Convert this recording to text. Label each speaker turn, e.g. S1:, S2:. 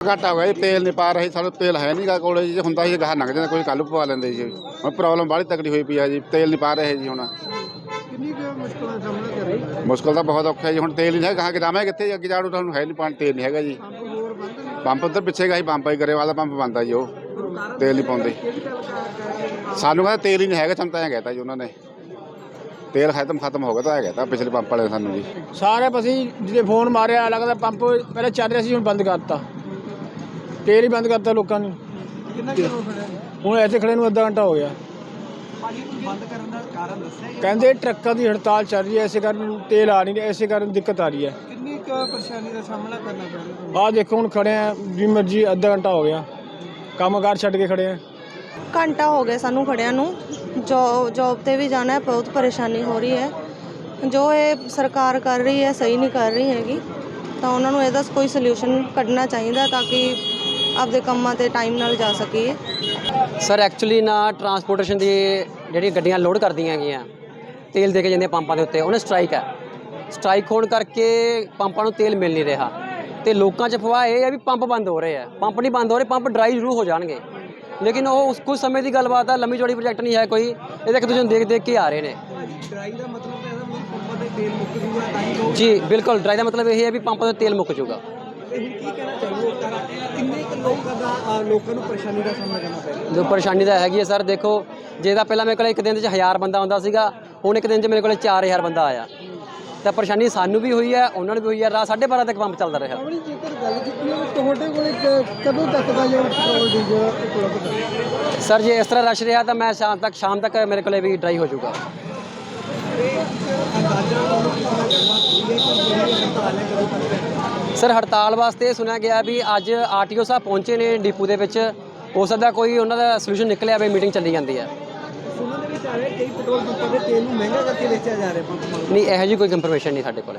S1: ਘਾਟਾ ਹੋ ਗਿਆ ਜੀ ਤੇਲ ਨਹੀਂ ਪਾ ਰਹੇ ਸਾਨੂੰ ਤੇਲ ਹੈ ਨਹੀਂਗਾ ਕੋਲੇ ਜੀ ਜੇ ਹੁੰਦਾ ਸੀ ਗਾਹ ਲੰਘ ਜਾਂਦਾ ਕੋਈ ਕੱਲ ਪਵਾ ਲੈਂਦੇ ਜੀ। ਹੁਣ ਪ੍ਰੋਬਲਮ ਬਾਹਲੀ ਤਕੜੀ ਹੋਈ ਪਈ ਆ ਜੀ ਤੇਲ ਨਹੀਂ ਪਾ ਰਹੇ ਜੀ ਹੁਣ।
S2: ਕਿੰਨੀ ਕੁ ਮੁਸ਼ਕਲਾਂ ਦਾ ਸਾਹਮਣਾ ਕਰ ਰਹੀ ਹੈ?
S1: ਮੁਸ਼ਕਲ ਤਾਂ ਬਹੁਤ ਔਖਾ ਜੀ ਹੁਣ ਤੇਲ ਹੀ ਨਹੀਂ ਹੈ ਗਾਹ ਕਿਦਾਂ ਕਿੱਥੇ ਜੀ? ਅੱਗੇ ਜਾੜੂ ਤੁਹਾਨੂੰ ਹੈ ਨਹੀਂ ਪਾਣੀ ਤੇਲ ਨਹੀਂ ਹੈਗਾ ਜੀ।
S2: ਪੰਪ
S1: ਉੱਧਰ ਪਿੱਛੇ ਗਾ ਪੰਪ ਹੀ ਕਰੇ ਵਾਲਾ ਪੰਪ ਬੰਦਾ ਜੀ ਉਹ। ਤੇਲ ਨਹੀਂ ਪਾਉਂਦੇ। ਸਾਨੂੰ ਕਹਿੰਦਾ ਤੇਲ ਹੀ ਨਹੀਂ ਹੈਗਾ ਸਾਨੂੰ ਤਾਂ ਐਂ ਕਹਿਤਾ ਜੀ ਉਹਨਾਂ ਨੇ। ਤੇਲ ਖਤਮ ਖਤਮ ਹੋ ਗਿਆ ਤਾਂ ਐਂ ਕਹਿਤਾ ਪਿਛਲੇ ਪੰਪ ਵਾਲੇ ਸਾਨੂੰ ਜੀ।
S3: ਸਾਰੇ ਅਸੀਂ ਜਿਹਦੇ ਫੋਨ ਮਾਰਿਆ ਲੱਗਦਾ ਪੰਪ ਪਹਿਲਾਂ ਚੱਲ ਰਿਹਾ ਸੀ ਹੁਣ ਬੰਦ ਕਰਤਾ। ਤੇਲ ਹੀ ਬੰਦ ਕਰਤਾ ਲੋਕਾਂ ਨੇ।
S2: ਕਿੰਨਾ
S3: ਹੁਣ ਇੱਥੇ ਖੜੇ ਨੂੰ ਅੱਧਾ ਘੰਟਾ ਹੋ ਗਿਆ।
S2: ਬੰਦ ਕਰਨ ਦਾ ਕਾਰਨ ਦੱਸਿਆ ਗਿਆ?
S3: ਕਹਿੰਦੇ ਟਰੱਕਾਂ ਦੀ ਹੜਤਾਲ ਚੱਲ ਰਹੀ ਹੈ ਇਸੇ ਕਾਰਨ ਤੇਲ ਆ ਨਹੀਂ ਰਿਹਾ ਇਸੇ ਕਾਰਨ ਦਿੱਕਤ ਆ ਰਹੀ ਹੈ।
S2: ਕਿੰਨੀ ਕੁ ਪਰੇਸ਼ਾਨੀ ਦਾ ਸਾਹਮਣਾ ਕਰਨਾ ਪੈ ਰਿਹਾ ਤੁਹਾਨੂੰ?
S3: ਆਹ ਦੇਖੋ ਹੁਣ ਖੜੇ ਆ ਵੀ ਮਰਜ਼ੀ ਅੱਧਾ ਘੰਟਾ ਹੋ ਗਿਆ। ਕੰਮਕਾਰ ਛੱਡ ਕੇ ਖੜੇ ਆ।
S4: ਘੰਟਾ ਹੋ ਗਿਆ ਸਾਨੂੰ ਖੜਿਆਂ ਨੂੰ। ਜੋ ਜੌਬ ਤੇ ਵੀ ਜਾਣਾ ਹੈ ਬਹੁਤ ਪਰੇਸ਼ਾਨੀ ਹੋ ਰਹੀ ਹੈ। ਜੋ ਇਹ ਸਰਕਾਰ ਕਰ ਰਹੀ ਹੈ ਸਹੀ ਨਹੀਂ ਕਰ ਰਹੀ ਹੈਗੀ। ਤਾਂ ਉਹਨਾਂ ਨੂੰ ਇਹਦਾ ਕੋਈ ਸੋਲੂਸ਼ਨ ਕੱਢਣਾ ਚਾਹੀਦਾ ਤਾਂ ਕਿ ਆਪਦੇ ਕੰਮਾਂ ਤੇ ਟਾਈਮ ਨਾਲ ਜਾ ਸਕੀਏ।
S5: ਸਰ ਐਕਚੁਅਲੀ ਨਾ ਟਰਾਂਸਪੋਰਟੇਸ਼ਨ ਦੀ ਜਿਹੜੀ ਗੱਡੀਆਂ ਲੋਡ ਕਰਦੀਆਂ ਹੈਗੀਆਂ ਤੇਲ ਦੇ ਕੇ ਜਾਂਦੀਆਂ ਪੰਪਾਂ ਦੇ ਉੱਤੇ ਉਹਨੇ ਸਟ੍ਰਾਈਕ ਹੈ। ਸਟ੍ਰਾਈਕ ਹੋਣ ਕਰਕੇ ਪੰਪਾਂ ਨੂੰ ਤੇਲ ਮਿਲ ਨਹੀਂ ਰਿਹਾ। ਤੇ ਲੋਕਾਂ 'ਚ ਫਵਾਹ ਇਹ ਹੈ ਵੀ ਪੰਪ ਬੰਦ ਹੋ ਰਹੇ ਆ ਪੰਪ ਨਹੀਂ ਬੰਦ ਹੋ ਰਹੇ ਪੰਪ ਡਰਾਈ ਜ਼ਰੂਰ ਹੋ ਜਾਣਗੇ। ਲੇਕਿਨ ਉਹ ਉਸ ਕੁਝ ਸਮੇਂ ਦੀ ਗੱਲਬਾਤ ਆ ਲੰਮੀ ਚੌੜੀ ਪ੍ਰੋਜੈਕਟ ਨਹੀਂ ਹੈ ਕੋਈ। ਇਹ ਤਾਂ ਇੱਕ ਦੂਜੇ ਨੂੰ ਦੇਖ ਦੇਖ ਕੇ ਆ ਰਹੇ ਨੇ।
S2: ਡਰਾਈ ਦਾ ਮਤਲਬ ਤਾਂ ਇਹਦਾ ਵੀ ਪੰਪਾਂ ਦੇ ਤੇਲ ਮੁੱਕ ਜੂਗਾ ਤਾਂ ਹੀ ਲੋਕ
S5: ਜੀ ਬਿਲਕੁਲ। ਡਰਾਈ ਦਾ ਮਤਲਬ ਇਹ ਹੈ ਵੀ ਪੰਪ ਦਾ ਤੇਲ ਮੁੱਕ ਜਾਊਗਾ
S2: ਇਹ ਹੁਣ ਕੀ ਕਹਿਣਾ ਚਾਹੀਏ ਲੋਕਾਂ ਕਿੰਨੇ ਕੁ ਲੋਕਾਂ ਦਾ ਅ, ਲੋਕਾਂ ਨੂੰ ਪਰੇਸ਼ਾਨੀ ਦਾ ਸਾਹਮਣਾ ਕਰਨਾ ਪੈ ਰਿਹਾ?
S5: ਜੋ ਪਰੇਸ਼ਾਨੀ ਤਾਂ ਹੈਗੀ ਹੈ ਸਰ ਦੇਖੋ ਜੇ ਤਾਂ ਪਹਿਲਾਂ ਮੇਰੇ ਕੋਲ ਇੱਕ ਦਿਨ 'ਚ 1000 ਬੰਦਾ ਆਉਂਦਾ ਸੀਗਾ ਹੁਣ ਇੱਕ ਦਿਨ 'ਚ ਮੇਰੇ ਕੋਲ 4000 ਬੰਦਾ ਆਇਆ। ਤਾਂ ਪਰੇਸ਼ਾਨੀ ਸਾਨੂੰ ਵੀ ਹੋਈ ਹੈ ਉਹਨਾਂ ਨੂੰ ਵੀ ਹੋਈ ਹੈ ਰਾਤ 12:30 ਤੱਕ ਪੰਪ ਚੱਲਦਾ ਰਿਹਾ।
S2: ਆਪਣੀ ਜੇਕਰ ਗੱਲ ਕੀਤੀ ਹੋਵੇ ਤੁਹਾਡੇ ਕੋਲੇ ਕ- ਕਦੋਂ ਤੱਕ ਦਾ ਜਿਹੜਾ ਪੈਟਰੋਲ ਡੀਜ਼ਲ ਉਪਲਬਧ ਹੈ?
S5: ਸਰ ਜੇ ਇਸ ਤਰ੍ਹਾਂ ਰਸ਼ ਰਿਹਾ ਤਾਂ ਮੈਂ ਸ਼ਾਮ ਤੱਕ ਸ਼ਾਮ ਤੱਕ ਮੇਰੇ ਕੋਲੇ ਵੀ ਡਰਾਈ ਹੋ ਜਾਊਗਾ
S2: ਅੰਦਾਜ਼ਾ ਤੁਹਾਨੂੰ ਕਿਸੇ ਨਾਲ ਗੱਲਬਾਤ ਹੋਈ ਹੈ ਕਿ ਜਿਹੜੀ ਹੜਤਾਲ ਹੈ ਕਦੋਂ ਤੱਕ ਹੈ
S5: ਸਰ ਹੜਤਾਲ ਵਾਸਤੇ ਸੁਣਿਆ ਗਿਆ ਵੀ ਅੱਜ ਆਰਟੀਓ ਸਾਹਿਬ ਪਹੁੰਚੇ ਨੇ ਡਿਪੂ ਦੇ ਵਿੱਚ। ਹੋ ਸਕਦਾ ਕੋਈ ਉਹਨਾਂ ਦਾ ਸੋਲੂਸ਼ਨ ਨਿਕਲਿਆ ਵੀ ਮੀਟਿੰਗ ਚੱਲੀ ਜਾਂਦੀ ਹੈ।
S2: ਸੁਣਨ ਦੇ ਵਿੱਚ ਆ ਰਿਹਾ ਕਈ ਪੈਟਰੋਲ ਪੰਪਾਂ ਦੇ ਤੇਲ ਨੂੰ ਮਹਿੰਗਾ ਕਰਕੇ ਵੇਚਿਆ ਜਾ ਰਿਹਾ ਪੰਪ
S5: ਨਹੀਂ ਇਹੋ ਜਿਹੀ ਕੋਈ ਕੰਫਰਮੇਸ਼ਨ ਨਹੀਂ ਸਾਡੇ ਕੋਲੇ।